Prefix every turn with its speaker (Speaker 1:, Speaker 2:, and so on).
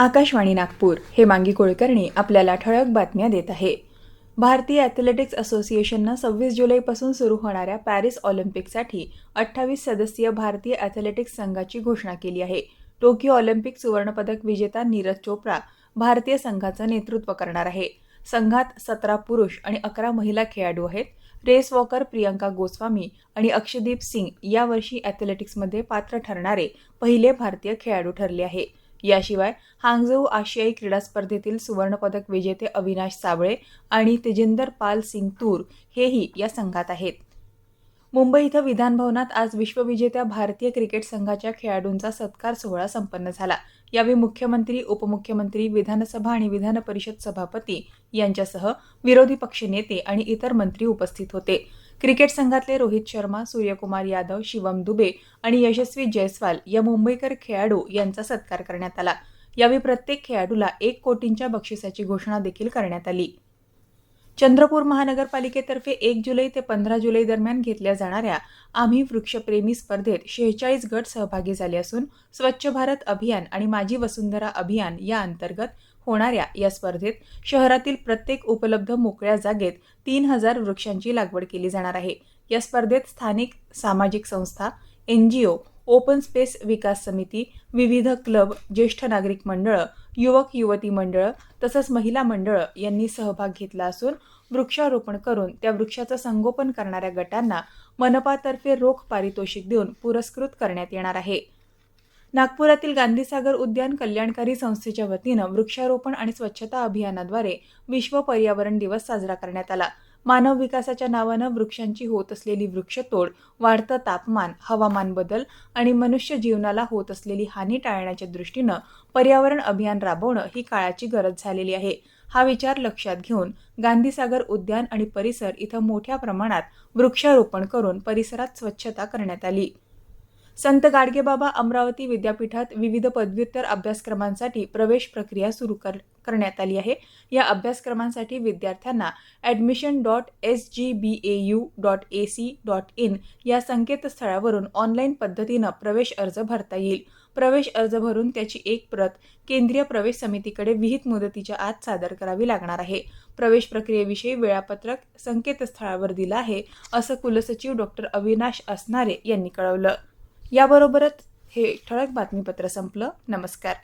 Speaker 1: आकाशवाणी नागपूर हे मांगी कुलकर्णी आपल्याला ठळक बातम्या देत आहे. भारतीय ॲथलेटिक्स असोसिएशननं सव्वीस जुलैपासून सुरू होणाऱ्या पॅरिस ऑलिम्पिकसाठी अठ्ठावीस सदस्यीय भारतीय ॲथलेटिक्स संघाची घोषणा केली आहे. टोकियो ऑलिम्पिक सुवर्णपदक विजेता नीरज चोप्रा भारतीय संघाचं नेतृत्व करणार आहे. संघात सतरा पुरुष आणि अकरा महिला खेळाडू आहेत. रेस वॉकर प्रियंका गोस्वामी आणि अक्षदीप सिंग यावर्षी ॲथलेटिक्समध्ये पात्र ठरणारे पहिले भारतीय खेळाडू ठरले आहे याशिवाय हांगझऊ आशियाई क्रीडा स्पर्धेतील सुवर्णपदक विजेते अविनाश साबळे आणि तेजेंदर पाल सिंग तूर हेही या संघात आहेत. मुंबई इथं विधानभवनात आज विश्वविजेत्या भारतीय क्रिकेट संघाच्या खेळाडूंचा सत्कार सोहळा संपन्न झाला. यावेळी मुख्यमंत्री उपमुख्यमंत्री विधानसभा आणि विधान परिषद सभापती यांच्यासह विरोधी पक्षनेते आणि इतर मंत्री उपस्थित होते. क्रिकेट संघातले रोहित शर्मा सूर्यकुमार यादव शिवम दुबे आणि यशस्वी जयस्वाल या मुंबईकर खेळाडू यांचा सत्कार करण्यात आला. यावेळी प्रत्येक खेळाडूला एक कोटींच्या बक्षिसाची घोषणा देखील करण्यात आली. चंद्रपूर महानगरपालिकेतर्फे एक जुलै ते पंधरा जुलै दरम्यान घेतल्या जाणाऱ्या आम्ही वृक्षप्रेमी स्पर्धेत शेहेचाळीस गट सहभागी झाले असून स्वच्छ भारत अभियान आणि माझी वसुंधरा अभियान या अंतर्गत होणाऱ्या या स्पर्धेत शहरातील प्रत्येक उपलब्ध मोकळ्या जागेत तीन हजार वृक्षांची लागवड केली जाणार आहे. या स्पर्धेत स्थानिक सामाजिक संस्था N G O open space विकास समिती विविध क्लब ज्येष्ठ नागरिक मंडळं युवक युवती मंडळं तसंच महिला मंडळं यांनी सहभाग घेतला असून वृक्षारोपण करून त्या वृक्षाचं संगोपन करणाऱ्या गटांना मनपातर्फे रोख पारितोषिक देऊन पुरस्कृत करण्यात येणार आहे. नागपुरातील गांधीसागर उद्यान कल्याणकारी संस्थेच्या वतीनं वृक्षारोपण आणि स्वच्छता अभियानाद्वारे विश्व पर्यावरण दिवस साजरा करण्यात आला. मानव विकासाच्या नावानं वृक्षांची होत असलेली वृक्षतोड वाढतं तापमान हवामान बदल आणि मनुष्य जीवनाला होत असलेली हानी टाळण्याच्या दृष्टीनं पर्यावरण अभियान राबवणं ही काळाची गरज झालेली आहे. हा विचार लक्षात घेऊन गांधीसागर उद्यान आणि परिसर इथं मोठ्या प्रमाणात वृक्षारोपण करून परिसरात स्वच्छता करण्यात आली. संत गाडगेबाबा अमरावती विद्यापीठात विविध पदव्युत्तर अभ्यासक्रमांसाठी प्रवेश प्रक्रिया सुरू कर करण्यात आली आहे. या अभ्यासक्रमांसाठी विद्यार्थ्यांना admission dot S G B A U dot A C dot in या संकेतस्थळावरून ऑनलाईन पद्धतीनं प्रवेश अर्ज भरता येईल. प्रवेश अर्ज भरून त्याची एक प्रत केंद्रीय प्रवेश समितीकडे विहित मुदतीच्या आत सादर करावी लागणार आहे. प्रवेश प्रक्रियेविषयी वेळापत्रक संकेतस्थळावर दिलं आहे असं कुलसचिव डॉक्टर अविनाश असणारे यांनी कळवलं. याबरोबरच हे ठळक बातमीपत्र संपलं. नमस्कार.